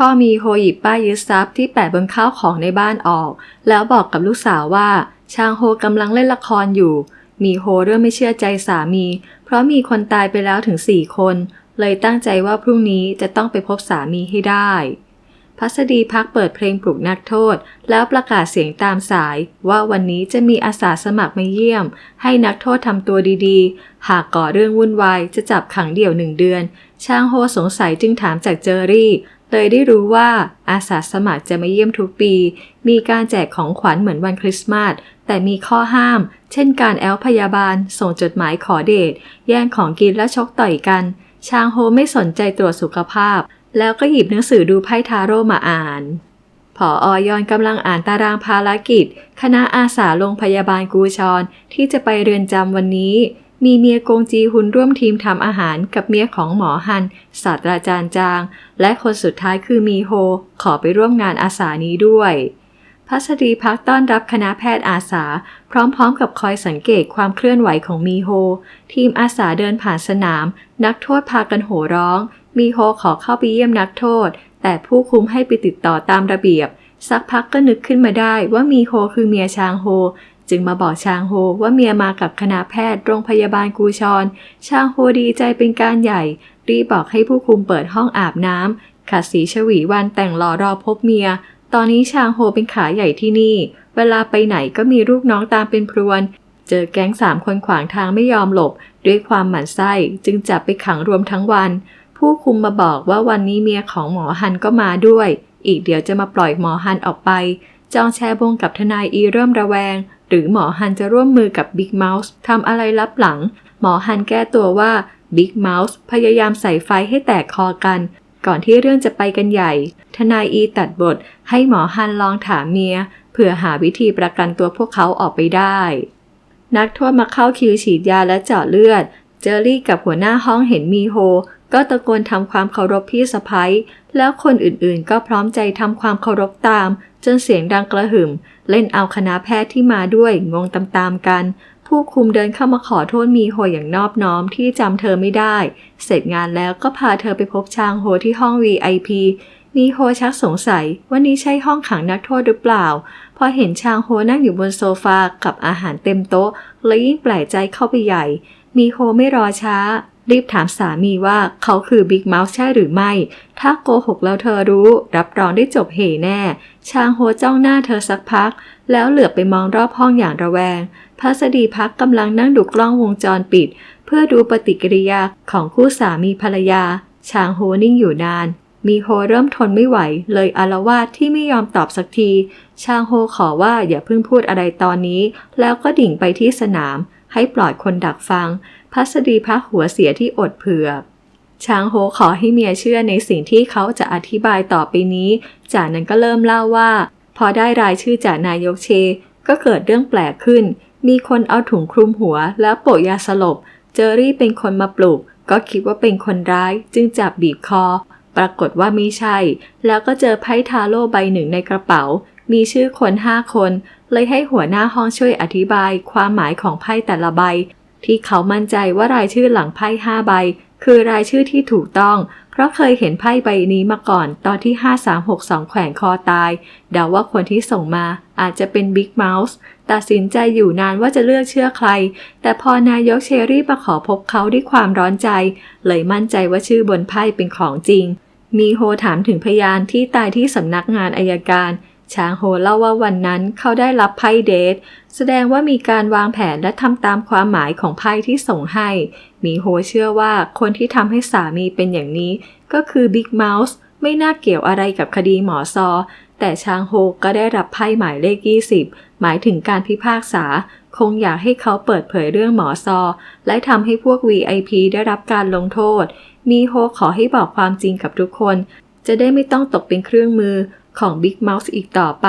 พ่อมีโฮหยิบป้ายยึดทรัพย์ที่แปะบนข้าวของในบ้านออก แล้วบอกกับลูกสาวว่าชางโฮกำลังเล่นละครอยู่ มีโฮเริ่มไม่เชื่อใจสามี เพราะมีคนตายไปแล้วถึงสี่คน เลยตั้งใจว่าพรุ่งนี้จะต้องไปพบสามีให้ได้พัสดีพักเปิดเพลงปลุกนักโทษ แล้วประกาศเสียงตามสายว่าวันนี้จะมีอาสาสมัครมาเยี่ยม ให้นักโทษทำตัวดีๆ หากก่อเรื่องวุ่นวายจะจับขังเดี่ยวหนึ่งเดือน ช่างโฮสงสัยจึงถามจากเจอรี่ เลยได้รู้ว่าอาสาสมัครจะมาเยี่ยมทุกปี มีการแจกของขวัญเหมือนวันคริสต์มาส แต่มีข้อห้าม เช่นการแอลพยาบาล ส่งจดหมายขอเดท แย่งของกินและชกต่อยกัน ชางโฮไม่สนใจตรวจสุขภาพ แล้วก็หยิบหนังสือดูไพ่ทาโร่มาอ่านผออยอนกำลังอ่านตารางภารกิจ คณะอาสาโรงพยาบาลกูชอนที่จะไปเรือนจำวันนี้ มีเมียกงจีฮุนร่วมทีมทำอาหารกับเมียของหมอฮันศาสตราจารย์จาง และคนสุดท้ายคือมีโฮ ขอไปร่วมงานอาสานี้ด้วยพัสดีพักต้อนรับคณะแพทย์อาสา พร้อมๆ กับคอยสังเกตความเคลื่อนไหวของมีโฮ ทีมอาสาเดินผ่านสนาม นักโทษพากันโห่ร้อง มีโฮขอเข้าไปเยี่ยมนักโทษ แต่ผู้คุมให้ไปติดต่อตามระเบียบ สักพักก็นึกขึ้นมาได้ว่ามีโฮคือเมียชางโฮ จึงมาบอกชางโฮว่าเมียมากับคณะแพทย์โรงพยาบาลกูชอน ชางโฮดีใจเป็นการใหญ่ รีบบอกให้ผู้คุมเปิดห้องอาบน้ำขัดสีชวีวันแต่งหล่อรอพบเมีย ตอนนี้ชางโฮเป็นขาใหญ่ที่นี่ เวลาไปไหนก็มีลูกน้องตามเป็นพรวน เจอแก๊งสามคนขวางทางไม่ยอมหลบ ด้วยความหมั่นไส้จึงจับไปขังรวมทั้งวัน ผู้คุมมาบอกว่าวันนี้เมียของหมอฮันก็มาด้วย อีกเดี๋ยวจะมาปล่อยหมอฮันออกไปจองแชบงกับทนายอีเริ่มระแวง หรือหมอฮันจะร่วมมือกับบิ๊กเมาส์ทำอะไรลับหลัง หมอฮันแก้ตัวว่าบิ๊กเมาส์พยายามใส่ไฟให้แตกคอกัน ก่อนที่เรื่องจะไปกันใหญ่ ทนายอีตัดบทให้หมอฮันลองถามเมีย เพื่อหาวิธีประกันตัวพวกเขาออกไปได้ นักโทษมาเข้าคิวฉีดยาและเจาะเลือด เจอรี่กับหัวหน้าห้องเห็นมีโฮ ก็ตะโกนทำความเคารพพี่สะพ้ยแล้วคนอื่นๆ ก็พร้อมใจทำความเคารพตาม จนเสียงดังกระหึ่ม เล่นเอาคณะแพทย์ที่มาด้วยงงตามๆกัน ผู้คุมเดินเข้ามาขอโทษมีโฮอย่างนอบน้อมที่จำเธอไม่ได้ เสร็จงานแล้วก็พาเธอไปพบชางโฮที่ห้อง VIP มีโฮชักสงสัยว่านี้ใช่ห้องขังนักโทษหรือเปล่า พอเห็นชางโฮนั่งอยู่บนโซฟากับอาหารเต็มโต๊ะเลยยิ่งแปลกใจเข้าไปใหญ่ มีโฮไม่รอช้า รีบถามสามีว่าเขาคือบิ๊กเมาส์ใช่หรือไม่ ถ้าโกหกแล้วเธอรู้ รับรองได้จบเหแน่ ชางโฮจ้องหน้าเธอสักพัก แล้วเหลือบไปมองรอบห้องอย่างระแวงพัสดีพักกำลังนั่งดูกล้องวงจรปิด เพื่อดูปฏิกิริยาของคู่สามีภรรยา ชางโฮนิ่งอยู่นาน มีโฮเริ่มทนไม่ไหว เลยอารวาสที่ไม่ยอมตอบสักที ชางโฮขอว่าอย่าเพิ่งพูดอะไรตอนนี้ แล้วก็ดิ่งไปที่สนาม ให้ปล่อยคนดักฟัง พัสดีพักหัวเสียที่อดเผือกช้างโฮขอให้เมียเชื่อในสิ่งที่เขาจะอธิบายต่อไปนี้ จากนั้นก็เริ่มเล่าว่า พอได้รายชื่อจากนายกเช ก็เกิดเรื่องแปลกขึ้น มีคนเอาถุงคลุมหัวแล้วโปะยาสลบ เจอรี่เป็นคนมาปลุก ก็คิดว่าเป็นคนร้ายจึงจับบีบคอ ปรากฏว่าไม่ใช่ แล้วก็เจอไพ่ทาโร่ใบหนึ่งในกระเป๋า มีชื่อคนห้าคน เลยให้หัวหน้าห้องช่วยอธิบายความหมายของไพ่แต่ละใบ ที่เขามั่นใจว่ารายชื่อหลังไพ่ห้าใบ คือรายชื่อที่ถูกต้อง เพราะเคยเห็นไพ่ใบนี้มาก่อนตอนที่ 5362 แขวนคอตายเดาว่าคนที่ส่งมาอาจจะเป็นบิ๊กเมาส์ตัดสินใจอยู่นานว่าจะเลือกเชื่อใคร แต่พอนายกเชอรี่มาขอพบเขาด้วยความร้อนใจ เลยมั่นใจว่าชื่อบนไพ่เป็นของจริง มีโฮถามถึงพยานที่ตายที่สำนักงานอายการ ช้างโฮเล่าว่าวันนั้นเขาได้รับไพ่เดท แสดงว่ามีการวางแผนและทำตามความหมายของไพ่ที่ส่งให้มีโฮเชื่อว่าคนที่ทำให้สามีเป็นอย่างนี้ ก็คือบิ๊กเมาส์ไม่น่าเกี่ยวอะไรกับคดีหมอซอ แต่ช้างโฮก็ได้รับไพ่หมายเลข 20 หมายถึงการพิพากษา คงอยากให้เขาเปิดเผยเรื่องหมอซอ และทำให้พวก VIP ได้รับการลงโทษ มีโฮขอให้บอกความจริงกับทุกคน จะได้ไม่ต้องตกเป็นเครื่องมือ ของ Big Mouse อีกต่อไป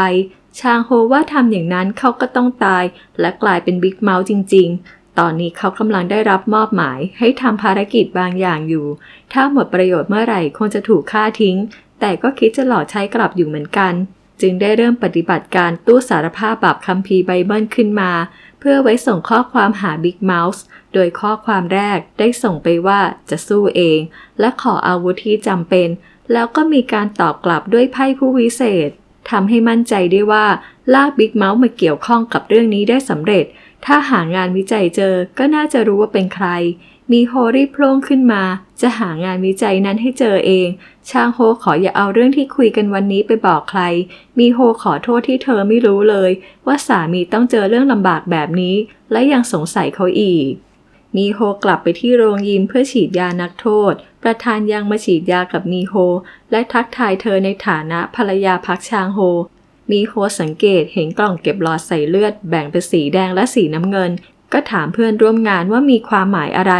ชางโฮว่าทำอย่างนั้นเขาก็ต้องตาย และกลายเป็น Big Mouse จริง ๆ ตอนนี้เขากำลังได้รับมอบหมายให้ทำภารกิจบางอย่างอยู่ ถ้าหมดประโยชน์เมื่อไหร่คงจะถูกฆ่าทิ้ง แต่ก็คิดจะหลอกใช้กลับอยู่เหมือนกัน จึงได้เริ่มปฏิบัติการตู้สารภาพบาปคัมภีร์ไบเบิลขึ้นมา เพื่อไว้ส่งข้อความหา Big Mouse โดยข้อความแรกได้ส่งไปว่าจะสู้เอง และขออาวุธที่จำเป็น แล้วก็มีการตอบกลับด้วยไพ่ผู้วิเศษทำให้มั่นใจได้ว่าลากบิ๊กเมาส์มาเกี่ยวข้องกับเรื่องนี้ได้สำเร็จ ถ้าหางานวิจัยเจอก็น่าจะรู้ว่าเป็นใคร มีโฮรีโพล่งขึ้นมา จะหางานวิจัยนั้นให้เจอเอง ช่างโฮขออย่าเอาเรื่องที่คุยกันวันนี้ไปบอกใคร มีโฮขอโทษที่เธอไม่รู้เลย ว่าสามีต้องเจอเรื่องลำบากแบบนี้ และยังสงสัยเขาอีก มีโฮกลับไปที่โรงยิมเพื่อฉีดยานักโทษ ประธานยังมาฉีดยากับมีโฮ และทักทายเธอในฐานะภรรยาพักชางโฮ มีโฮสังเกตเห็นกล่องเก็บหลอดใส่เลือดแบ่งเป็นสีแดงและสีน้ำเงิน ก็ถามเพื่อนร่วมงานว่ามีความหมายอะไร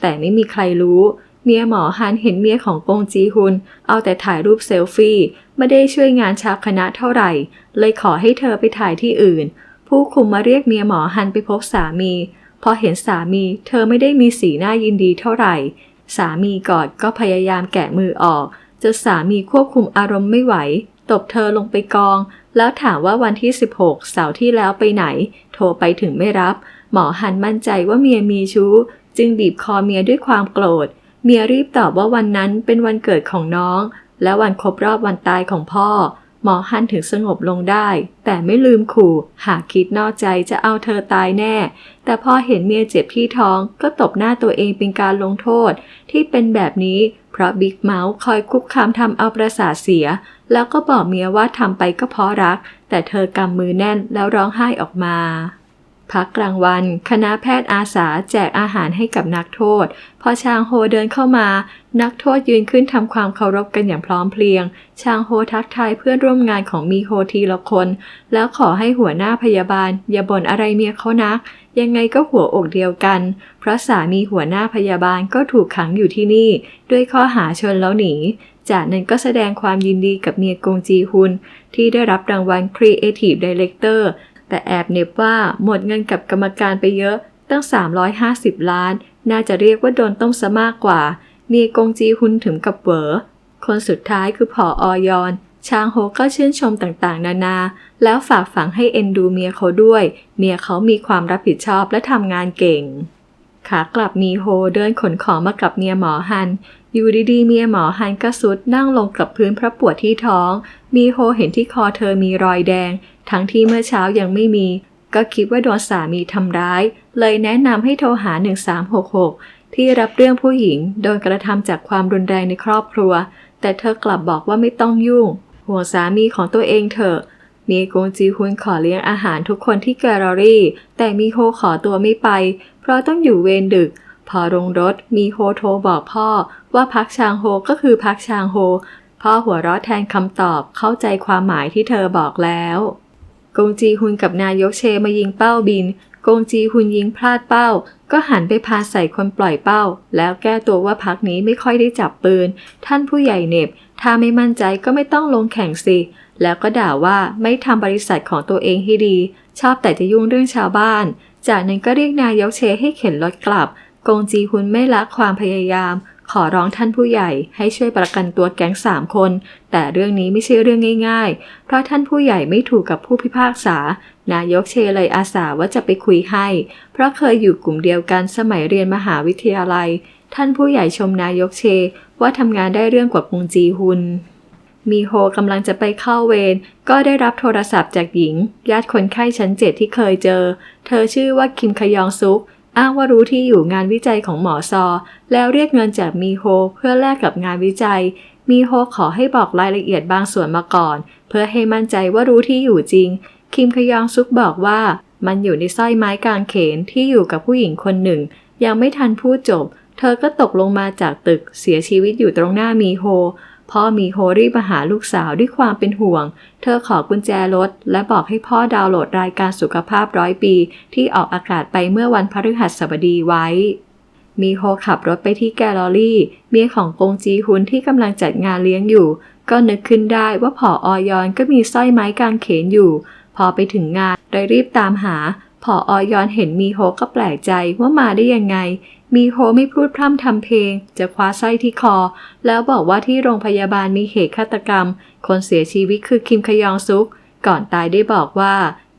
แต่ไม่มีใครรู้ เมียหมอฮันเห็นเมียของกงจีฮุน เอาแต่ถ่ายรูปเซลฟี่ ไม่ได้ช่วยงานชาปคณะเท่าไหร่ เลยขอให้เธอไปถ่ายที่อื่น ผู้คุมมาเรียกเมียหมอฮันไปพบสามี พอเห็นสามีเธอไม่ได้มีสีหน้ายินดีเท่าไหร่ สามีกอดก็พยายามแกะมือออกจนสามีควบคุมอารมณ์ไม่ไหว ตบเธอลงไปกอง แล้วถามว่าวันที่ 16 เสาร์ที่แล้วไปไหน โทรไปถึงไม่รับ หมอฮันมั่นใจว่าเมียมีชู้ จึงบีบคอเมียด้วยความโกรธ เมียรีบตอบว่าวันนั้นเป็นวันเกิดของน้อง และวันครบรอบวันตายของพ่อ หมอฮันถึงสงบลงได้ แต่ไม่ลืมขู่ หากคิดนอกใจจะเอาเธอตายแน่ แต่พอเห็นเมียเจ็บที่ท้องก็ตบหน้าตัวเองเป็นการลงโทษ ที่เป็นแบบนี้เพราะบิ๊กเมาส์คอยคุกคามทำเอาประสาทเสีย แล้วก็บอกเมียว่าทำไปก็เพราะรัก แต่เธอกำมือแน่นแล้วร้องไห้ออกมา พักกลางวัน คณะแพทย์อาสาแจกอาหารให้กับนักโทษ พอชางโฮเดินเข้ามา นักโทษยืนขึ้นทำความเคารพกันอย่างพร้อมเพรียง ชางโฮทักทายเพื่อนร่วมงานของมีโฮทีละคน แล้วขอให้หัวหน้าพยาบาล อย่าบ่นอะไรเมียเขานัก ยังไงก็หัวอกเดียวกัน เพราะสามีหัวหน้าพยาบาลก็ถูกขังอยู่ที่นี่ ด้วยข้อหาชนแล้วหนีจากนั้นก็แสดงความยินดีกับเมียกงจีฮุนที่ได้รับรางวัล Creative Director แต่แอบเน็บว่าหมดเงินกับกรรมการไปเยอะตั้ง 350 ล้าน น่าจะเรียกว่าโดนต้มซะมากกว่าเมียกงจีฮุนถึงกับเวอคนสุดท้ายคือผออยอน ชางโฮก็ชื่นชมต่างๆ นานา แล้วฝากฝังให้เอ็นดูเมียเขาด้วย เมียเขามีความรับผิดชอบและทำงานเก่ง ขากลับมีโฮเดินขนของมากับเมียหมอฮัน อยู่ดีๆ เมียหมอฮันก็สุดนั่งลงกับพื้นเพราะปวดที่ท้อง มีโฮเห็นที่คอเธอมีรอยแดง ทั้งที่เมื่อเช้ายังไม่มี ก็คิดว่าโดนสามีทำร้าย เลยแนะนำให้โทรหา 1366 ที่รับเรื่องผู้หญิงโดนกระทำจากความรุนแรงในครอบครัว แต่เธอกลับบอกว่าไม่ต้องยุ่ง ห่วงสามีของตัวเองเถอะ มีกงจีฮุนขอเลี้ยงอาหารทุกคนที่แกลเลอรี่ แต่มีโฮขอตัวไม่ไป เพราะต้องอยู่เวรดึกพอลงรถมีโฮโทรบอกพ่อว่าพักชางโฮก็คือพักชางโฮ พ่อหัวเราะแทนคำตอบเข้าใจความหมายที่เธอบอกแล้ว กงจีฮุนกับนายกเชมายิงเป้าบิน กงจีฮุนยิงพลาดเป้า ก็หันไปพาใส่คนปล่อยเป้า แล้วแก้ตัวว่าพักนี้ไม่ค่อยได้จับปืน ท่านผู้ใหญ่เน็บ ถ้าไม่มั่นใจก็ไม่ต้องลงแข่งสิ แล้วก็ด่าว่าไม่ทำบริษัทของตัวเองให้ดี ชอบแต่จะยุ่งเรื่องชาวบ้าน จากนั้นก็เรียกนายกเชให้เข็นรถกลับ กงจีฮุนไม่ละความพยายาม ขอร้องท่านผู้ใหญ่ให้ช่วยประกันตัวแก๊งสามคน แต่เรื่องนี้ไม่ใช่เรื่องง่าย ๆ เพราะท่านผู้ใหญ่ไม่ถูกกับผู้พิพากษา นายกเชเลยอาสาว่าจะไปคุยให้ เพราะเคยอยู่กลุ่มเดียวกันสมัยเรียนมหาวิทยาลัย ท่านผู้ใหญ่ชมนายกเช ว่าทำงานได้เรื่องกว่ากงจีฮุนมีโฮกำลังจะไปเข้าเวร ก็ได้รับโทรศัพท์จากหญิง ญาติคนไข้ชั้นเจ็ดที่เคยเจอ เธอชื่อว่าคิมขยองซุก อ้างว่ารู้ที่อยู่งานวิจัยของหมอซอ แล้วเรียกเงินจากมีโฮเพื่อแลกกับงานวิจัย มีโฮขอให้บอกรายละเอียดบางส่วนมาก่อน เพื่อให้มั่นใจว่ารู้ที่อยู่จริง คิมขยองซุกบอกว่า มันอยู่ในสร้อยไม้กางเขนที่อยู่กับผู้หญิงคนหนึ่ง ยังไม่ทันพูดจบ เธอก็ตกลงมาจากตึกเสียชีวิตอยู่ตรงหน้ามีโฮ พ่อมีโฮรีมาหาลูกสาวด้วยความเป็นห่วง เธอขอกุญแจรถ และบอกให้พ่อดาวน์โหลดรายการสุขภาพร้อยปี ที่ออกอากาศไปเมื่อวันพฤหัสบดีไว้ มีโฮขับรถไปที่แกลลอรี่ เมียของกงจีฮุนที่กำลังจัดงานเลี้ยงอยู่ ก็นึกขึ้นได้ว่าผออยอนก็มีสร้อยไม้กางเขนอยู่ พอไปถึงงานเลยรีบตามหาผออยอนเห็นมีโฮก็แปลกใจว่ามาได้ยังไง มีโฮไม่พูดพร่ำทำเพลง จะคว้าสร้อยที่คอ แล้วบอกว่าที่โรงพยาบาลมีเหตุฆาตกรรม คนเสียชีวิตคือคิมขยองซุก ก่อนตายได้บอกว่า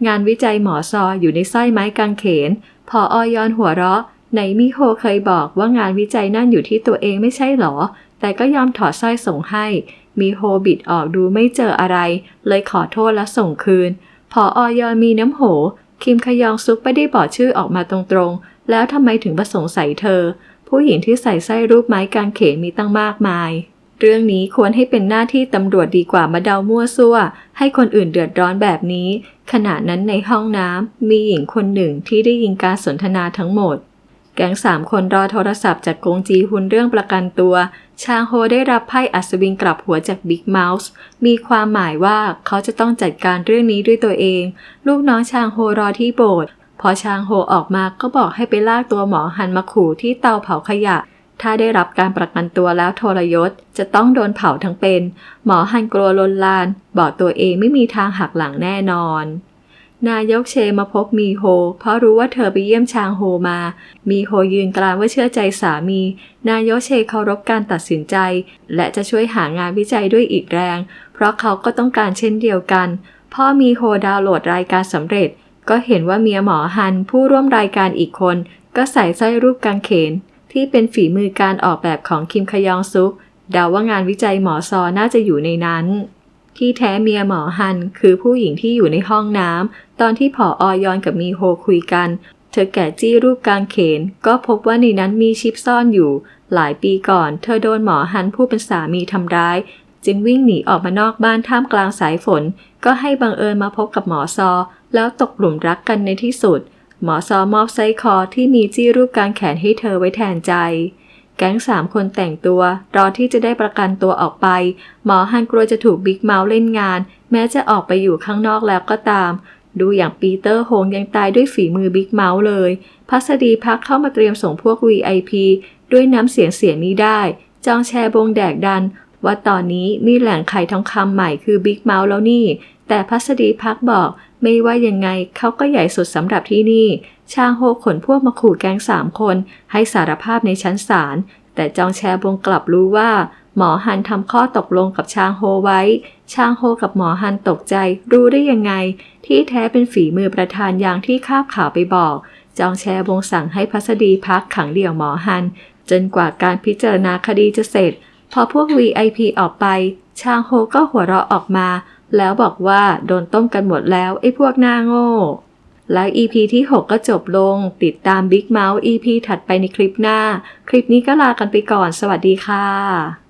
งานวิจัยหมอซออยู่ในสร้อยไม้กางเขน พอออยอนหัวเราะไหนมิโฮเคยบอกว่างานวิจัยนั่นอยู่ที่ตัวเองไม่ใช่หรอ แต่ก็ยอมถอดสร้อยส่งให้ มีโฮบิดออกดูไม่เจออะไร เลยขอโทษและส่งคืน พอออยอมีน้ำโห คิมขยองซุกไม่ได้บอกชื่อออกมาตรงๆ แล้วทำไมถึงประสงสัยเธอ ผู้หญิงที่ใส่ไส้รูปไม้กางเขนมีตั้งมากมาย เรื่องนี้ควรให้เป็นหน้าที่ตำรวจดีกว่ามาเดามั่วซั่ว ให้คนอื่นเดือดร้อนแบบนี้ ขณะนั้นในห้องน้ำมีหญิงคนหนึ่งที่ได้ยินการสนทนาทั้งหมด แก๊งสามคนรอโทรศัพท์จากกงจีฮุนเรื่องประกันตัว ชางโฮได้รับไพ่อัศวินกลับหัวจากบิ๊กเมาส์มีความหมายว่าเขาจะต้องจัดการเรื่องนี้ด้วยตัวเอง ลูกน้องชางโฮรอที่โบสถ์พอชางโฮออกมาก็บอกให้ไปลากตัวหมอหันมาขู่ที่เตาเผาขยะ ถ้าได้รับการประกันตัวแล้วทรยศจะต้องโดนเผาทั้งเป็น หมอฮันกลัวลนลาน บอกตัวเองไม่มีทางหักหลังแน่นอน นายกเชมาพบมีโฮ เพราะรู้ว่าเธอไปเยี่ยมชางโฮมา มีโฮยืนกลางว่าเชื่อใจสามี นายกเชเคารพการตัดสินใจ และจะช่วยหางานวิจัยด้วยอีกแรง เพราะเขาก็ต้องการเช่นเดียวกัน พ่อมีโฮดาวน์โหลดรายการสำเร็จ ก็เห็นว่าเมียหมอฮันผู้ร่วมรายการอีกคน ก็ใส่สร้อยรูปกางเขน ที่เป็นฝีมือการออกแบบของคิมคยองซุกเดาว่างานวิจัยหมอซอน่าจะอยู่ในนั้น ที่แท้เมียหมอฮัน คือผู้หญิงที่อยู่ในห้องน้ำตอนที่ผออยอนกับมีโฮคุยกัน เธอแกะจี้รูปกางเขน ก็พบว่าในนั้นมีชิปซ่อนอยู่ หลายปีก่อน เธอโดนหมอฮันผู้เป็นสามีทำร้าย จึงวิ่งหนีออกมานอกบ้านท่ามกลางสายฝน ก็ให้บังเอิญมาพบกับหมอซอ แล้วตกหลุมรักกันในที่สุด หมอซอมอบไซคอที่มีจี้รูปกางแขนให้เธอไว้แทนใจ แก๊งสามคนแต่งตัว รอที่จะได้ประกันตัวออกไป หมอฮันกลัวจะถูกบิ๊กเมาส์เล่นงาน แม้จะออกไปอยู่ข้างนอกแล้วก็ตาม ดูอย่างปีเตอร์โฮงยังตายด้วยฝีมือบิ๊กเมาส์เลย พัสดีพักเข้ามาเตรียมส่งพวก VIP ด้วยน้ำเสียงเสียงนี้ได้ จองแชร์บงแดกดัน ว่าตอนนี้มีแหล่งไข่ทองคำใหม่คือบิ๊กเมาส์แล้วนี่ แต่พัสดีพักบอกไม่ว่ายังไงเขาก็ใหญ่สุดสำหรับที่นี่ชางโฮขนพวกมาขู่แก๊งสามคน ให้สารภาพในชั้นศาล แต่จองแชร์บงกลับรู้ว่า หมอฮันทำข้อตกลงกับชางโฮไว้ชางโฮกับหมอฮันตกใจ รู้ได้ยังไง ที่แท้เป็นฝีมือประธานอย่างที่คาบข่าวไปบอก จองแชร์บงสั่งให้พัสดีพักขังเดี่ยวหมอฮัน จนกว่าการพิจารณาคดีจะเสร็จ พอพวก VIP ออกไป ชางโฮก็หัวเราะออกมา แล้วบอกว่าโดนต้มกันหมดแล้วไอ้พวกหน้าโง่ แล้ว EP ที่ 6 ก็จบลง ติดตาม Big Mouth EP ถัดไปในคลิปหน้า คลิปนี้ก็ลากันไปก่อน สวัสดีค่ะ